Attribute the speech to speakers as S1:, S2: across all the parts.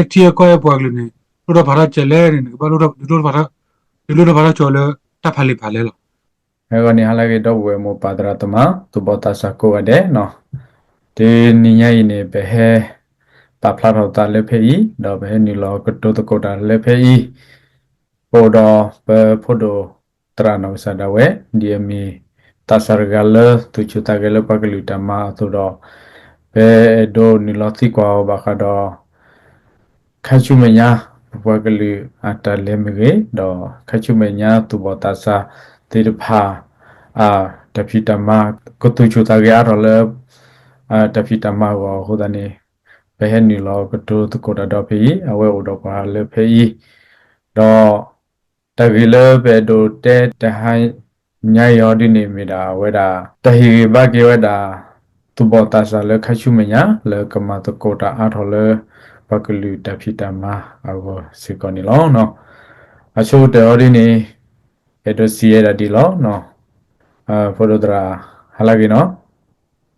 S1: etiya ko ya pwaglu ni lo bhara chele ni ba lo lo bhara lo bhara chole ta phali phale lo
S2: အဲကနေဟာလာကေတော့ဝေမောပါဒရတမသူဘောတာစကိုဝတဲ့နော်ဒီနိညာယိနေပဲဟဲပါဖလာတော့တာလက်ဖေးဤတော့ပဲနီလောကတိုတကိုတာလက်ဖေးဤပေါ်တော့ဘဖို့တော့တရနောဆာဒဝဲဒီအမီတာဆာဂလသူချူတာဂလပကလူ ခတော့ခါချူမညာဘွားကလေးအတလဲမကေတော့ခါချူမညာသူဘောတာစာတေတဖာအာတဖီတမကိုတူချူတာကြရတော့လဲအာတဖီတမကိုဟိုဒနေဘဲဟနီလောကတူတကိုတော့ဖီအဝဲဥတော့ပါလဲဖီတော့တကယ်လည်းပဲဒိုတဲတဟိုင်းညယောဒီနေမီတာဝဲတာတဟီဘကေဝဲတာသူဘောတာစာလဲခါချူမညာလဲကမတကိုတာအားထော်လဲ ပကလူတဖီတမအဝစီကောနီလောနော်အချို့တော်ဒီနေအဲ့တော့စီရတာဒီလောနော်အာဖိုဒဒရာဟာလာကီနော်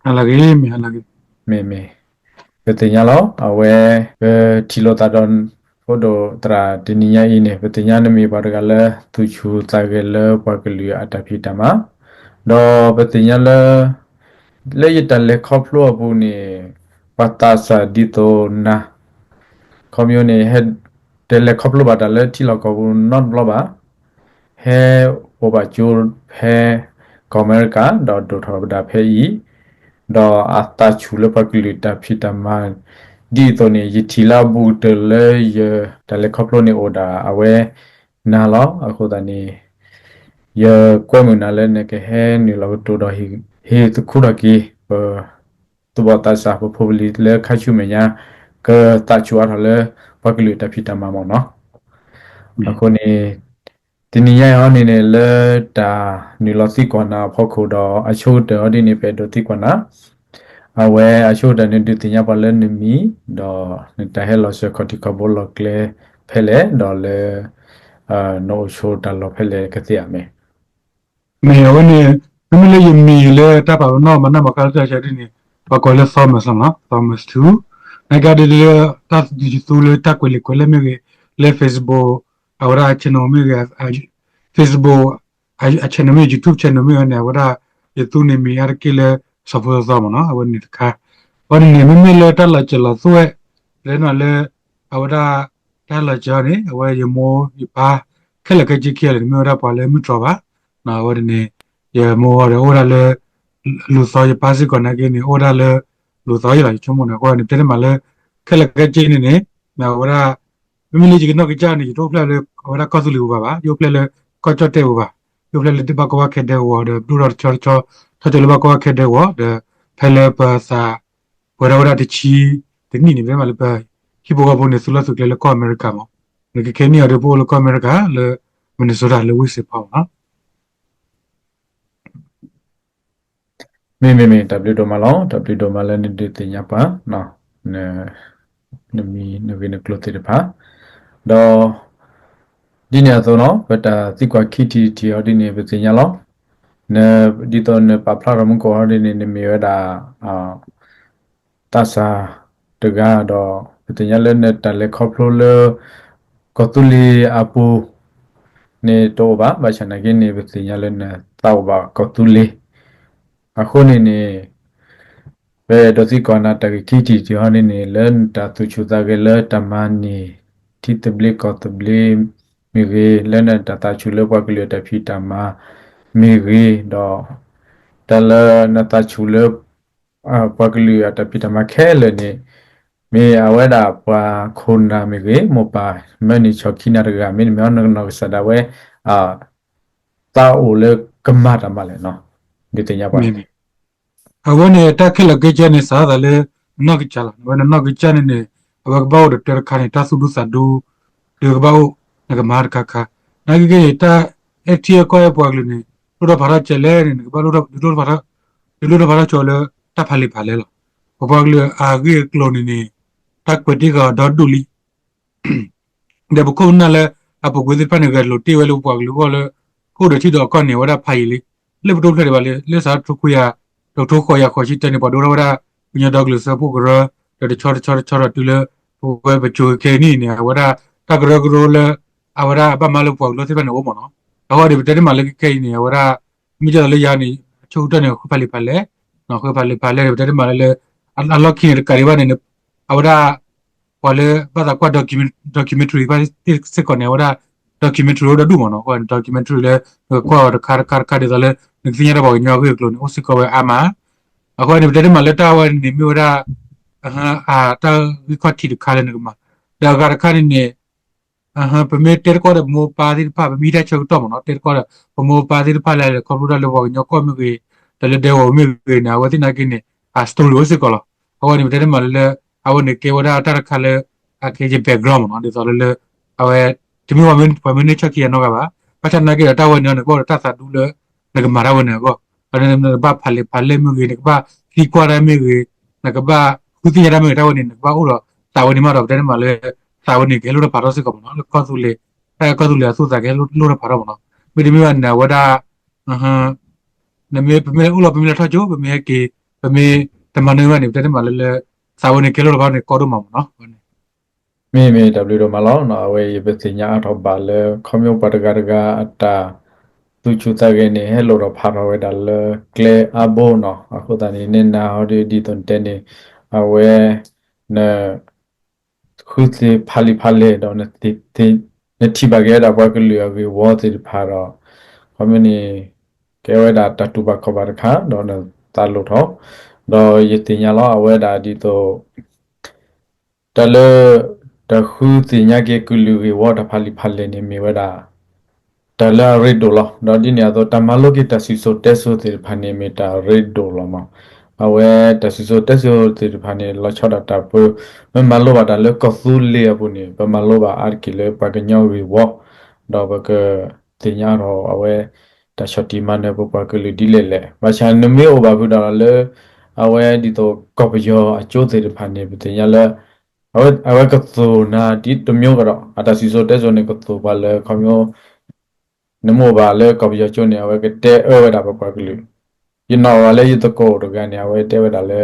S1: ala ge mi ala ge
S2: မေမေပတိညာလောအဝဲဘတီလိုတာဒွန်ဖိုဒိုတရာဒီနီယာအင်းနေပတိညာနမီပါရကလဲသူချူတာကလဲပကလူအတဖီတမတော့ပတိညာလဲလေရတလေခေါပလိုဘူးနေပတာစာဒီတိုနာ ကွန်မြူနီဟက်တယ်လေခေါပလိုပါတလဲတီလောကောဘူး not ဘလပါဟဲဟိုပါကျိုဟဲကောမေကာဒေါ်ဒိုထောဘဒါဖဲဤ do ata chule pakili ta phita man di to ne yithila bu de le ye ta le khoplo ne oda awe na lo akho da ni ye kwe mu na le ne ke he ni lo to do hi he tu khu da ki tu ba ta sa pho li le kha chu me nya ကတာချူအားထလဲဘကလူတဖီတမမောနော်
S1: အ
S2: ခုနေဒီနေရရအနေနဲ့လဲတာနီလောစီကောနာဖောက်ခုတော့အချို့တော်ဒီနေပဲတို့တိကောနာအဝဲအချို့တနေတူတင်ရပါလဲနေမီတော့တဟဲလောစကတိကဘောလကလေဖဲလေတော့လဲအာနိုရှိုတလောဖဲလေကတိရမ
S1: ယ်မေဝနေမလေးယမီလေတပါတော့နော်မနမကလတချာဒီနေဘကောလဲဆောမစမဆောမစ2 agadidilo tat jitulo takwele kwele mege le facebook awra achino mege facebook achino mege youtube channel mege ne awra yetu ne mi yar kile safo zama no awon ni ka wani ne mi me le tala chela suwe le na le awra tala jani awa ye mo ipa kele ka ji kele mi ora pa le mi troba na awon ne ye mo ora ora le lu so ye pasi kona ke ni ora le lu so ye la chu mo na ko ne te ma le ke le ke ji ne ne na ahora မမလေးကြီးကတော့ကြာနေတော့ဖလက်လေဟောတာကောက်စုလေးပါပါယိုဖလက်လေကောက်ချတ်တဲ့ပါယိုဖလက်လေတပကောခက်တဲ့ဝါဒဘလူးရချောချောထတယ်လဘကောခက်တဲ့ဝါဒဖဲလေပါစာဝရဝရတချီဒီနေ့နေပဲမလို့ပဲဟီဘောကဘုန်နေဆူလာဆုကလေကောအမေရိကမောငကကေနီရတဲ့ဘောလကောအမေရိကလေမနီဆိုတာလေဝစ်စပေါ့နော်
S2: မေမေမေ w ဒိုမလော w ဒိုမလဲနေဒီတင်ရပါနော်နေနမီနဝိနကလိုတေတပါတော့ဒီနေရာဆိုတော့ဘတ်တာသိကွာခီတီတီအော်ဒီနေပစင်ရလောနေဒီတော့နေပပလာရမကိုအော်ဒီနေနေမီရတာအာတဆာတကတော့ပစင်ရလဲနေတလဲခေါပလိုလကတူလီအပူနေတော့ပါဘာချနာကင်းနေပစင်ရလဲနေတော့ပါကတူလီ အခုနေနေဘယ်တော့စီကောနာတကခီတီတီဟောနေနေလန်တာသူချူတာကလေတမန်နီတီတဘလကတဘလမိရေလန်တာတာချူလဘကလေတဖီတမမိရေတော့တလနတာချူလအဘကလေတဖီတမခဲလေနေမေအဝဲတာပွာခုန်နာမိရေမပါမနီချောခိနာရဂမင်းမြောင်းနနဆဒဝဲအာတာအိုလေကမတာမလဲနော်ဒီတင်ရပါ
S1: awan ne ta khela ge je ne sa da le no ge chala wan no ge chane ne awak ba de ter khane ta su du sa du de ba o na ga mar ka kha na ge ge ta etia ko ya pwa le ne lo da bhara chale ne ba lo da lo bhara lo da bhara chole ta phali phale lo ba ba le a ge klo ne ne ta kwe ti ga da du li de bu ko na le a bu gwe pa ne ga lo ti we lo pwa le ko le ko de ti do ko ne wa da phai li le bu do le ba le le sa tu ku ya တော့ထိုးခေါ်ရခေါ်ရှိတဲ့နေပါတော့ရပညာဒေါကလစပုဂရတဲ့ချောချောချောတူလဘယ်ဘချိုကေနီနေဝဒတကရကရိုလအဝဒပမလို့ပေါ့လို့သိပနေဝမနော်တော့ဒီတည်းမှာလည်းကေနေဝဒမိကြလည်းယာနေချုပ်တဲ့နေခုဖက်လေးဖက်လေနော်ခုဖက်လေးဖက်လေတည်းမှာလည်းအလော့ခင်ကရီဝနေအဝဒဘာလဲဘာသာကွာ document documentary ဘာစစ်ကောနေဝဒ documentary တော့ဒူမနော်ကွာ documentary လေကွာခါခါခါတယ်လည်းနေစင်းရတော့ညောက်ရကလို့အိုစစ်ကောပဲအမအခုဒီတည်းမှာလည်းတာဝန်နေမျိုးဒါအာအာတာဝီကွာတီခါလည်းနေမှာဒါကခါနေ aha peme ter ko de mo pa dir pa mi da chok to mo no ter ko de mo pa dir pa la ko ru da lo bo nyo ko mi ge de le de wo mi ge na wa ti na ki ne a sto lo se ko lo ko ni de ma le a wo ne ke wa da ta kha le a ke je background no de so le le a we ti mi wa mi pa mi ne chak ki no ga ba pa cha na ke ta wa ne ko ta sa du le ne ga ma ra wa ne ko a ne ne ba pha le pha le mi ge ne ba ki kwa ra mi ge na ga ba ku ti ya ra mi ta wa ne ba u lo ta wa ni ma ro de ma le စာဝန်ကြီးလို့ပါတော့စစ်ကောမနော်ကောသူလေအဲကောသူလေအဆုစားကဲလို့လို့ပါတော့မနော်မိဒီမီကနဝဒအဟမ်နမေပမေဥလပမေထချိုပမေကေပမေတမနဝနေတဲ့မှာလဲလဲစာဝန်ကြီးကဲလို့ပါနေကောတော့မှာမနော်
S2: မေမေ W တော့မလောနော်အဝေးပစညာအထောပါလေခမျိုးပတကရကအတာသူချူတကနေဟဲလို့တော့ဖာတော့ဝဲဒါလေကလေအဘောနော်အခုတန်နေနာဟောဒီဒီတွန်တဲနေအဝဲနခုစီဖာလီဖာလေတော့နေတိတိနေတိဘဂဲတာဘကလူရဝေဝတ်တိဖာတော့ခမျိုးနေကဲဝဲတာတတူဘခဘာခါတော့တာလို့တော့တော့ယတင်ညာလောအဝဲတာဒီတော့တလေ တခုတင်ညာကေကလူဝေဝတ်ဖာလီဖာလေနေမီဝဲတာတလာရစ်ဒိုလာတော့ဒီနေရာတော့တမလောကိတစီဆိုတက်ဆိုတိဖာနေမီတာရစ်ဒိုလာမှာအဝဲတစီဆိုတက်ဆိုတိဖာနေလောချတာတပူမမလောပါတလေကဆူလေအပူနေပမလောပါအာကီလေပကညောဝီဝတော့ဘကတင်ညာတော့အဝဲတချတီမနေပပကလူဒီလေလေမချန်နမေဩဘာဘူးတာလေအဝဲဒီတော့ကောပယောအကျိုးတိဖာနေပတင်ညာလေ အဝဲအဝဲကဆူနာဒီတမျိုးကတော့အတစီဆိုတက်ဆိုနေကဆူပါလေခမျိုးနမောပါလေကောပယောကျုံနေအဝဲကတဲအဝဲတာပပကလူယနော်ဝါလေယတကောတော့ကနေအဝဲတဲဝဲတာလေ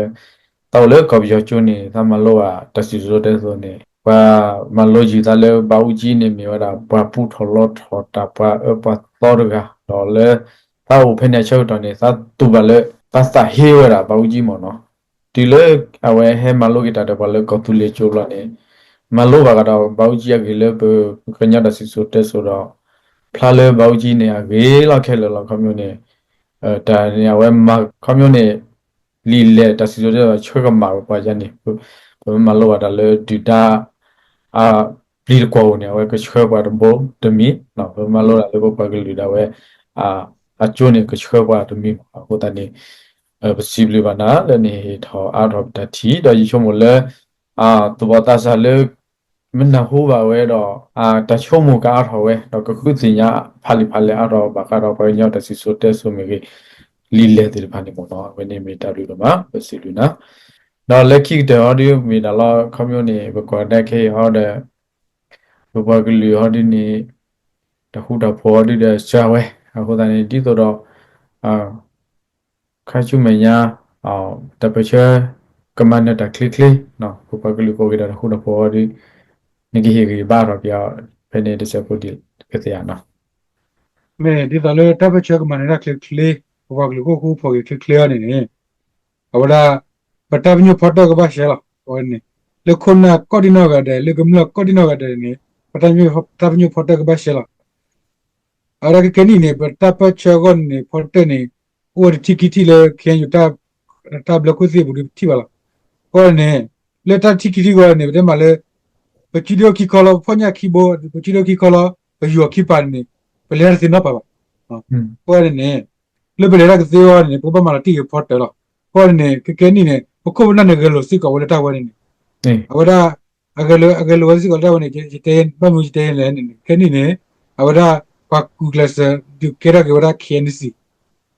S2: တော့လေကောပယောကျုံနေသမလောကတစီဆိုတက်ဆိုနေဘာမလိုကြီးတလည်းဘာဦးကြီးနေမြေဝတာဘာပူထော်လောထော်တာဘာအပတော်ရကတော့လေဘာဦးဖနေချုပ်တော်နေသတူပါလေပတ်စဟေဝတာဘာဦးကြီးမော်နော် ဒီလေအဝဲဟဲမလိုကတာတော့ဘာလေကောတူလေချိုလာနေမလိုပါကတော့ဘာဦးကြီးရကြီးလေဘကညတစီဆိုတက်ဆိုတော့ဖလာလေဘာဦးကြီးနေရဂေးလောက်ခဲလောက်ခမျိုးနေအဲတာနေဝဲမခမျိုးနေလီလေတစီဆိုတော့ချွေကမှာပါကြနေဘမလိုပါတော့လေဒီတာအာလီကောနေဝဲကချွေပါတော့ဘတမီနော်ဘမလိုလာလေပါကလူဒါဝဲအာအချိုးနေကချွေပါတမီဟိုတနေအဲ possible ဘာနာလည်းနေထော out of the t တော့ရုံမလဲအာတဘတာဆာလေမနဟိုပါဝဲတော့အာတချုံမကားထောဝဲတော့ကခုစီညာဖာလီဖာလေအတော့ဘာကတော့ပဲညောက်တစီဆိုတက်ဆိုမီလီလေတဲ့ဖာနေပေါ့နော်ဝနေမီတာလူတော့မှာ possible နော်တော့လက်ခိတဲ့ audio မီဒါလာ community ဘကောတက်ခေဟောတဲ့ဘဘကလီဟောဒီနေတခုတော့ဖော်ဒီတဲ့ရှာဝဲအ ခုတည်းဒီတော့အာခါချူမညာအော်တပချာကမန်နတာကလစ်ကလစ်နော်ဘဘကလီကိုကြတဲ့ခုတော့ဖော်ဒီနေကြီးဟေဘာတော့ပြဖနေတဲ့စပုဒီကတဲ့ရနော်
S1: မဲဒီတလည်းတပ်ချက်မနေတာကလစ်ကလေးဘာကလူကိုကိုဖော်ကလစ်ကလေးအနေနဲ့အဝဒပတပည ဖော်တော့ကပါရှဲလာဟောနေလေခုနကော်ဒီနောကတဲ့လေကမလကော်ဒီနောကတဲ့နေပတညပတပညဖော်တော့ကပါရှဲလာအရကကနီနေပတပချက်ကိုနေဖော်တဲ့နေဟိုတီကီတီလေခင်ယူတပ်တပ်လကုစီဘူးတီပါလားဟောနေလက်တတီကီတီကိုနေတဲ့မှာလေပချီဒိုကီ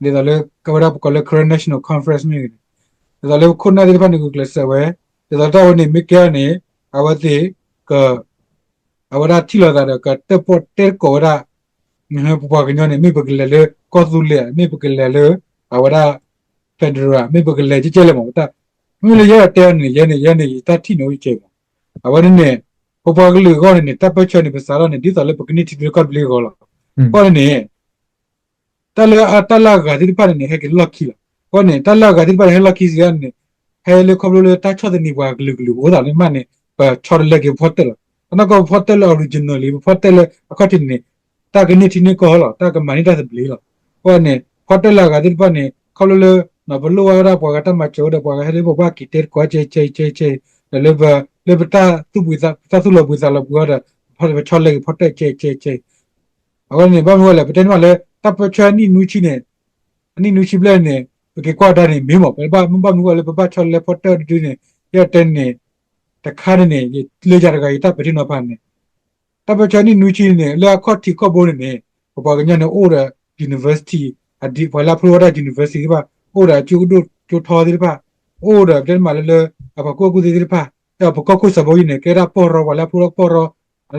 S1: နေပလေရစင်နပါပါ
S2: อืม
S1: ဟောနေလေပလေရကစေယောနေပပမာတီဖော်တယ်လို့ဟောနေကကနီနေဘခုနနေကလို့စစ်ကောဝလတာဝနေ
S2: နေ
S1: အဝဒအကလအကလဝစီကတာဝင်ကြီးတဲ့ပမှုကြီးတဲ့လည်းနေခဏနေအဝဒပါကူကလစဒီကေရာကေဝဒခင်းစီဒီတော့လေကဝဒပကလခရနက်ရှင်နယ်ကွန်ဖရင့်မီဒီတော့လေခုနတဲ့ပန်ကူကလစဝဲဒီတော့တာဝင်မိကနေအဝတိကအဝဒတီလာတာကတပေါ်တဲကောဝဒငါပပကညနေမိပကလေလေကောသူလေမိပကလေလေအဝဒဖက်ဒရယ်မိပကလေကြည့်ကြလေမတာမိလေရတဲ့နေရနေရနေတတိနိုကြီးချိန်အဝရနေပပကလေးကောနေတပ်ပချနေပစားရနေဒီတလည်းပကနိတိကတ်ဘလီကောလာကောနေတလအတလကဒီပါနေ ဟဲကလကီလာကောနေတလကဒီပါဟဲလကီစီယန်နေဟဲလေခဘလိုတချတဲ့နေဘွားဂလူဂလူဟိုဒါလည်းမနေပချော်လက်ကေဖော်တယ်အနကောဖော်တယ်အော်ရီဂျင်နယ်လီဖော်တယ်အခတ်နေတကနိတိနေကောလာတကမနီတာဘလီလာကောနေဖော်တယ်ကဒီပါနေခဘလိုနဘလိုဝရပွားကတမချိုးတဲ့ပွားကဟဲလေဘဘကီတဲကွာချေချေချေချေလေဘလေဘတာသူပွေသာသသူလပွေသာလပွားတဲ့ဖော်ချော်လက်ဖော်တယ်ချေချေချေအခုနေဘာမို့လဲပတန်မလဲ တပ်ပချာနီနူချီနေအနီနူချီပလက်နေကေကွာတာနေမင်းမပဲဘာမဘာမူလဲပပချော်လဲပေါ်တာဒီနေရတဲ့နေတခါနေလေကြရကရတပ်ပတိနဖန်နေတပ်ပချာနီနူချီနေလာခေါတီခေါဘိုးနေပပကညနေအိုရ University အဒီဘလာဖလိုရာ University ဘာအိုရာကျူဒိုကျူထော်ဒီဘာအိုရာတဲ့မလဲလေအပကိုကူဒီဒီဘာအပကိုကူစဘိုးနေကေရာပေါ်ရောဝလာဖလိုပေါ်ရော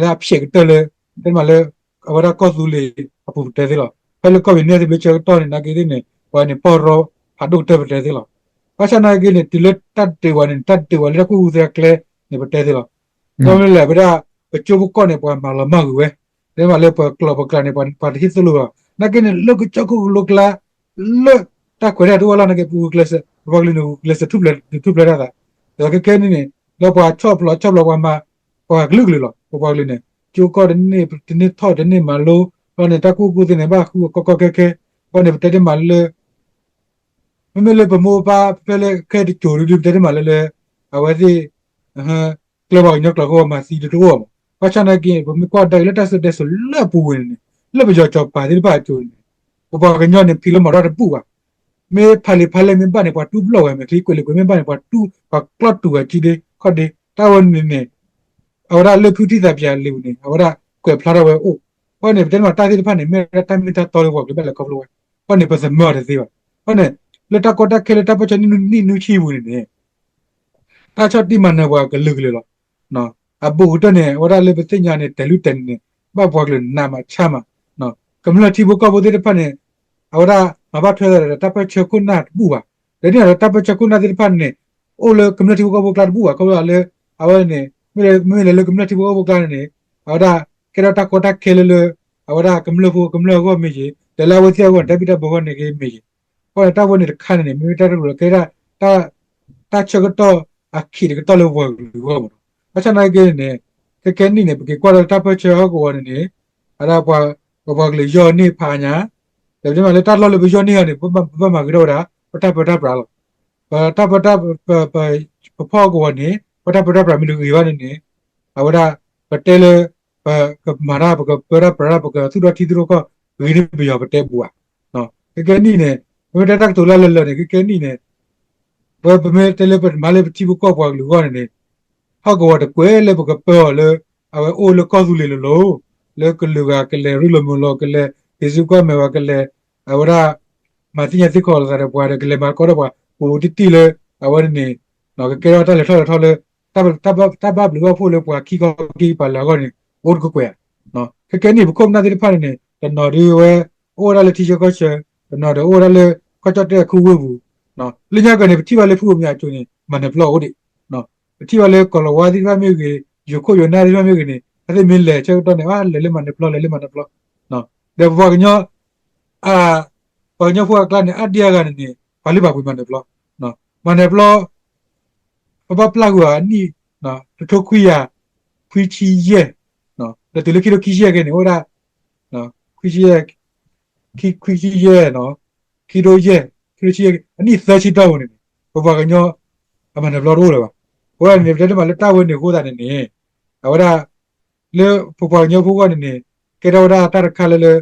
S1: လာဖြည့်တယ်လေ တဲ့မလဲ ahora cosule apute de lo pelo ko ne de beche to ne na gidi ne wa ne porro adu te bete de lo pasha na gidi ne tile tat de wa ne tat de wa le ku u de kle ne bete de lo to ne le bra beche bu ko ne pa ma la ma gu we de ma le pa klo pa kla ne pa pa hit lu na gidi ne lo ku choku lo kla lo ta ko re do la na ge pu kle se ba gli no kle se tu ble tu ble da da ke ke ni ne lo pa chop lo chop lo wa ma pa glu glu lo pa gli ne ကျိုကောတဲ့နေ့ဒီနေ့ထောက်တဲ့ နေ့မှာလို့ဘာနဲ့တကူကူတဲ့နေ့ဘာကူကောကောကဲကဲဘာနဲ့တဲ့မှာလေမမလေဘမောပါဖဲလေကဲတဲ့ကျိုရူတဲ့မှာလေလေအဝစီဟမ်ကလဘောညကလကောမှာစီတူဘာချနာကင်းဘမကောတိုင်လက်တက်တဲ့ဆိုလက်ပူဝင်လက်ပကြောချောပါဒီပါကျိုဘဘာကညောနေဖီလမရတဲ့ပူပါမေဖာလီဖာလေမင်ပါနေပါတူဘလောဝဲမခလီကိုလေကိုမင်ပါနေပါတူပါကလတ်တူကကြည့်တယ်ခတ်တယ်တာဝန်နေနေ ahora le puti da pia le ne ahora kwe phlara we o ho ne den ma ta ti pha ne me ta mi ta to le wo le le ko lo we ho ne pa se mo de se ba ho ne le ta ko ta ke le ta pa cha ni ni nu chi bu ne ta cha ti ma ne wa ke lu le lo no a bu to ne ahora le pe nya ne de lu ten ne ba bo le na ma cha ma no kam la ti bu ko bo de pha ne ahora ma ba thwe da ta pa cha ku na bu ba de ne ta pa cha ku na de pha ne o le kam la ti bu ko bo kla bu ba ko le ahora ne မြေမြေလေကမ္လတိဘော ဘကနေဟောဒါကေရတာကိုတာခဲလေလေဟောဒါကမ္လဖို့ကမ္လကိုမြေကြီးဒလာဝတိယောတပိတဘောနေကေမြေကြီးဟောတာဘနေခါနေမြေတာရကေရတာတာချကတော့အခီကတော့လောဘောဘောအချနိုင်ကေနေကဲကဲနေနေကေကွာတာပချေဟောကိုနေအရာပွားဘောကလေးယောနေဖာညာဒါပေမဲ့လေ တာလောလေယောနေရနေဘဘမကတော့တာပတပတပရာလောပတပတပပဖောကိုနေ pada pada pramilo iwa ne awada patel pa mara pa para para pa tu da ti dro ko wi ni bi ya pate bua no ke ke ni ne me ta tak to la la ne ke ke ni ne ba ba me tele pa male ti bu ko bwa lu ko ne ha ko wa de kwe le pa pa le awe o le ko du le lo le ke lu ga ke le ru lo mo lo ke le yesu ko me wa ke le awada ma ti nya ti ko la de bwa de ke le ma ko da bwa ko ti ti le awada ne no ke ke ra ta le tho tho le တဘတဘတဘဘလောဖို့လို့ပွာခီကောကီပါလာကောနေ ဘုတ်ကွယ်နော်ကကဲနေဘကုမနာတဲ့ဖာနေတနော်ဒီဝဲအိုရလေတီချေကောချေတနော်ဒအိုရလေခေါချတဲ့ခုဝဘူးနော်လညကနေပတိပါလေဖူမြချုံနေမနဖလောဟုတ်ဒီနော်ပတိပါလေကောလဝါဒီဖာမျိုးကြီးယခုယနာဒီဖာမျိုးကြီးနေအဲ့ဒီမင်းလေချေတော့နေဟာလေလေမနဖလောလေလေမနဖလောနော်ဒေဘောကညအာပညဖွာကလနေအတ္တရကနေ ဘာလိပါပွေမနဖလောနော်မနဖလော papa plagua ni no to kuya kuichi ye no de te lo quiero kichi ye ne ora no kuichi ye ki kuichi ye no kiro ye kuichi ye ani sachi tawo ne papa ga nyo amana blo ro le ba ora ne de ma le tawo ne ko da ne ne ora le papa nyo ko ne ne ke da ora ta kha le le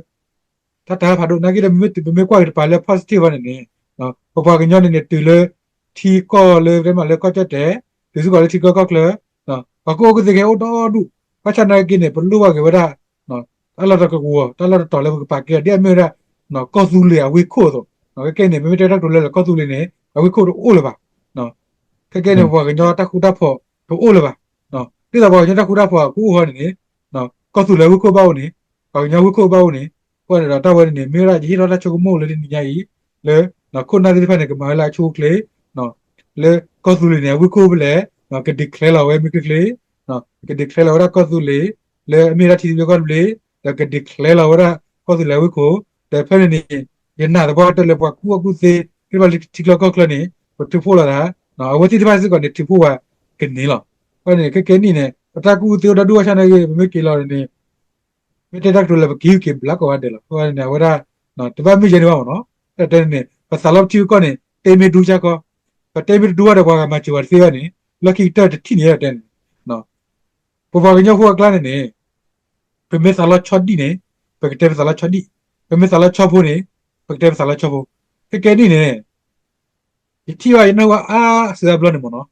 S1: ta ta pha do na ki de me me kwa pa le positive ne ne no papa ga nyo ne ne tu le ထီကောလေတဲ့မှာလေကောချက်တဲ့ဒီစုကလေထီကောကောကလေနော်ဘကောကတဲ့ကေအော်တော်ဒု ပချနာကိနေဘလူဝကေဝဒနော်တလာတကကူတလာတော်လေပါကေတဲ့မေရနော်ကောစုလေဝေခို့တော့နော်ကေနေမေမေတက်တော်လေကောစုလေနေဝေခို့တော့အိုးလေပါနော်ကေကေနေဘောကညောတခုတဖို့တို့အိုးလေပါနော်တိတော့ဘောညတခုတဖို့ကူဟောနေနော်ကောစုလေဝေခို့ပေါ့နေဘောညဝေခို့ပေါ့နေကိုရတာဝဲနေမေရကြီးတော့တချုံမို့လေနေညာကြီးလေနော်ခုနာဒီဖက်နေကမလာချိုးကလေနော်လေကောသူလေ နေဝိကိုဘလေနော်ကဒီကလေလာဝဲမိကလေ no que declara ahora kozule le mira ti yo con le le que declara ahora kozule we ko de fe ni ye na de ba de le ba ku ku se ki ba ti lo ko kle ni ko ti pho la da no awo ti ba si ko ni ti pho wa ke ni lo ko ni ke ke ni ne ta ku ti da du wa sha na ye me ke lo ni me te dak to le ki ki black wa de lo ko ni wa da no ti ba mi je ni ba no te te ni pa sa lo ti ko ni te me du cha ko pa te me du wa de ba ma chi wa se wa ni lucky တက်တိနေရတဲ့နော် ပေါ်ပေါ်ကညဟိုကလာနေပမေဆာလာချော်ဒီနေပကတဲ့ဆာလာချော်ဒီပမေဆာလာချော်ဖို့နေပကတဲ့ဆာလာချော်ဖို့ကဲကဲဒီနေဒီတီဝိုင်နော်အာဆာဘလနေမနော်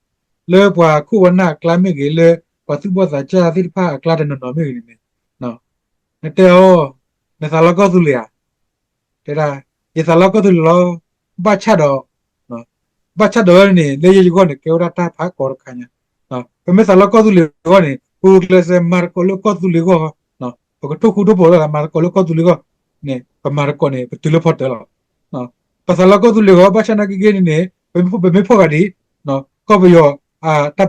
S1: လေပွားခုဝနာကလာမေကေလေပတ်သူဘောစာချာသစ်ဖာကလာတဲ့နော်မေကေနေနော်တဲ့ဟောနေဆာလာကောသူလျာတဲ့ဒါဒီဆာလာကောသူ လောဘတ်ချတော့ဘာချတော့နေလေရေကောနေကေဝရတာဖာကောခညာနော်ပမေဆာလကောသူလေကောနေပူကလစမာကိုလကောသူလေကောနော်ပကတုခုတော့ပေါ်လာမာကိုလကောသူလေကောနေပမာကောနေပတူလဖော့တယ်နော်ပဆာလကောသူလေကောဘာချနာကိကေနေပမေပမေဖော့ကဒီနော်ကောဘယောအာတ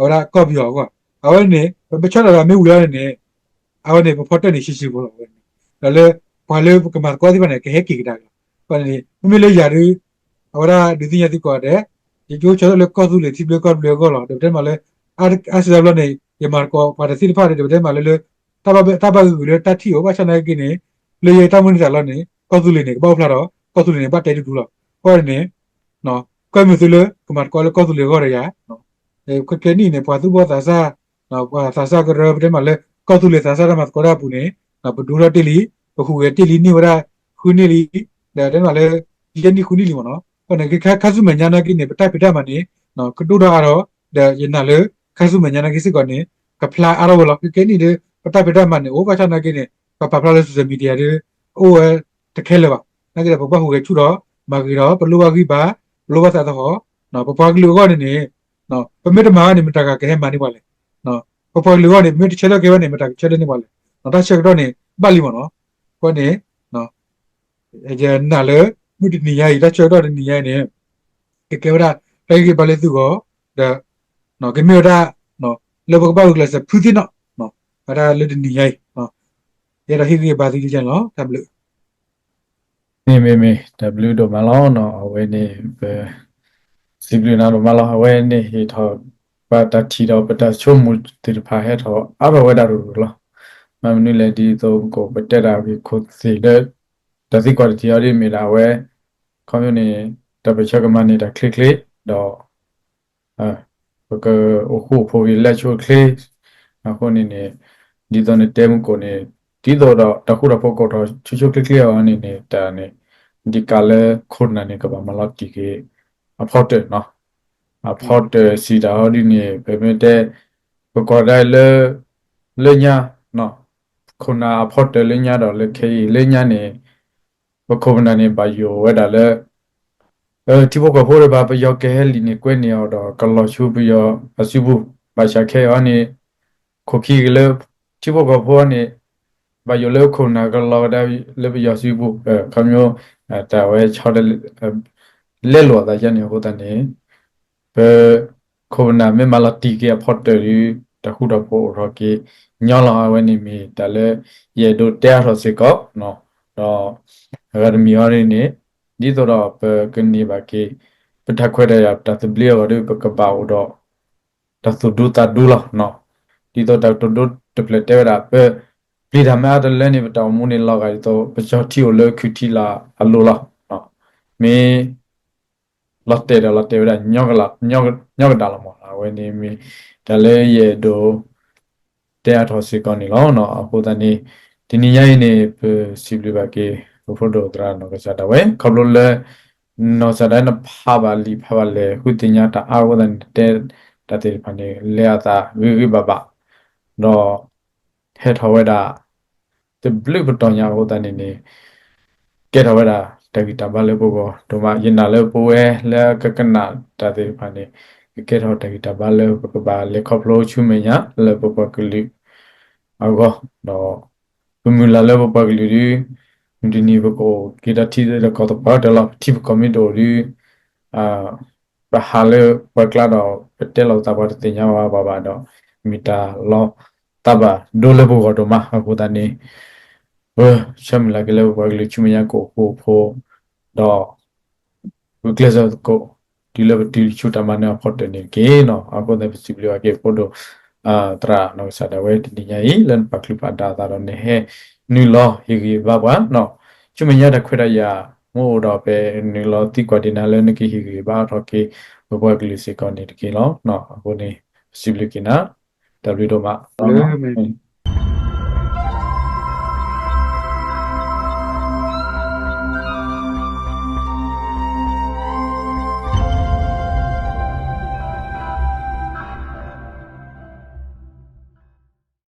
S1: ပတပရာနူနေပချီကီကောနေအဝနေပတမေတတော့ပကဲလူကဖို့တော့ပါမနော်အဝနေလေကောသူလေကောကေတာရှိရမယ်စီလေကောဘယောကေတာရှိရမယ်စီဟုတ်နေပကပဥရတချက်တယ်လာတာကလမရှိလေယာယီဒီကမလကောသူလေကွာယာယီဒီကမလဟောရကော့ပြောကွာအဝနေပချလာမေဝလာနေအဝနေဖော်တက်နေရှိရှိဘောလာလေဘာလေ ခွက်ကဲနီနေပွာသူဘောသာစာနော်ပွာသာစာကရဘတဲ့မလဲကောက်သူလေသာစာရမတ်ကောရာပူနေနော်ဘဒူရတိလီဘခုရတိလီနိဝရခုနိလီဒါတဲ့မလဲဒီနေ့ခုနိလီမနော်ဟိုနေခခဆုမညာနာကိနေပတိုက်ပတမနေနော်ကတူဒါအရောဒါယနာလေခဆုမညာနာကိစကောနေကဖလာအရောလောကဲနီလေပတိုက်ပတမနေဩကချနာကိနေကပပလာလေဆိုမီဒီယာတွေအိုတခဲလေပါနာကိရဘဘဟိုရချူတော့မာကိရောဘလိုဝကိပါဘလိုဝသတ်တော့နော်ဘဘကလူကောနေနေ နော်ပမစ်မာကနေမတကကဲမန်နေပါလေနော်ပပလူကနေမစ်ချဲလကဲနေမတကချဲလနေပါလေနော်တချက်တော့နေပတ်လိမနော်ကိုနေနော်အကျန်နာလေမစ်နေရည်တချက်တော့နေရည်နေကဲကဲရတိုင်းကပါလေသူကောဒါနော်ကဲမြေတာနော်လေဘကပါလူကလစဖူးသိနော်နော်အဲ့ဒါလေနေရည်
S2: နော်ရရဟိကပါသိကြနော် W နေမေမေ W တော့မလောင်းတော့အဝဲနေပဲ ဟေထောပါတတီတော့ပတချုံမှုတိဖာဟဲထောအဘဝဒရူလောမမနုလေဒီတော့ကိုပတက်တာပြီးခုစီတဲ့တသိကွာတီရရီမီလာဝဲကွန်မြူနီတပချက်ကမနေတာ click click တော့အဲဘကအခုဖိုရီလက်ချို click အခုနေနေဒီတော့နေတဲမှုကိုနေဒီတော့တော့တခုတော့ပို့ကောတော့ချူချူ click click အောင်နေနေတာနေဒီကလည်းခုနနေကဘာမလော က်တီကေအဖော်တဲ့နော်အဖော်တဲ့စီတာဟောဒီနေဘယ်မဲ့တဲ့ပကောဒါလေလေညာနော်ခုနအဖော်တဲ့လေညာတော့လေခေလေညာနေပကောမနာနေဘာယောဝဲတာလေအဲဒီဘကဖိုးရပါပယောကဲလီနေကွဲနေတော့ကလောရှုပြီးရောအစုဘူးဘာရှာခဲရောနေခိုခီလေဒီဘကဖိုးနေဘာယောလေခုနကလောဒါလေပယောစုဘူးအဲခမျိုးအဲတာဝဲ6တဲ့ လက်လောတာရနေဟိုတန်နေဘယ်ကိုနာမေမလာတီကေဖော်တယ်တခုတော့ပို့ရော်ကေညောင်းလာဝဲနေမီတလည်းရေတို့တဲရောစကောနော်တော့ရမီရင်းနေဒီတော့ဘကနေပါကေပထခွဲတဲ့ရတသဘလီရော်ပကပါတော့တသုဒုတာဒူလာနော်ဒီတော့တော့ဒုတပလက်တဲ့ရပဲပြည်ဓမ္မအတလည်းနေတောင်မူနေလောက်ကတော့ပကြောတီကိုလေခူတီလာအလိုလာနော်မင်း လတ်တဲ့လတ်တဲ့ညောကလာညောညောကတာလာမလားဝဲနေမီဒါလည်းရဲ့တို့တဲ့ထောစီကောနေလောနော်အခုတနေ့ဒီနေ့ရိုင်းနေစီဘလဘကေဖို့တော့ဒရာနော်ကစားတော့ဝဲခဘလို့လဲနော်စတဲ့နဖာပါလီဖာပါလေခုတင်ညာတာအာဝဒန်တဲ့တတဲ့ဖာနေလေအတာဝိဝိဘဘတော့ဟဲ့ထဝဲတာတဘလဘတော်ညာဟိုတန်နေနေကဲထဝဲတာ တကီတာဘလဲပိုကောဒုမယင်နာလဲပိုဝဲလဲကကနာတတေဖာနေကေထောတကီတာဘလဲပကဘာလေခဖလိုချူမညာလဲပပကလိအကောတော့ပမူလာလဲပပကလိဒီဒီနီဘကိုကေတာတီတဲ့ကောတော့ဘာတလာတီကမီတိုရီအာပဟာလေပကလာတော့ပတက်လောက်တာပါတင်ညာပါပါတော့မီတာလောတဘာဒိုလဘကတော့မအခုတနေ ကေနော်အခုတဲ့ပစီဘလကေဖိုဒိုအာတရာနော်ဆာဒဝဲဒီညာဤလန်ပကလူပါဒါတာတော့နေဟဲနူလောဟီဂီဘာဘာနော်ချမညာတခွရရမို့တော့ပဲနူလောတိကွာဒီနာလဲနကီဟီဂီဘာတော့ကေဘဘကလီစီကောနေတကေလောနော်အခုနေပစီဘလကေနာ W တော့မှာ
S1: လေမေ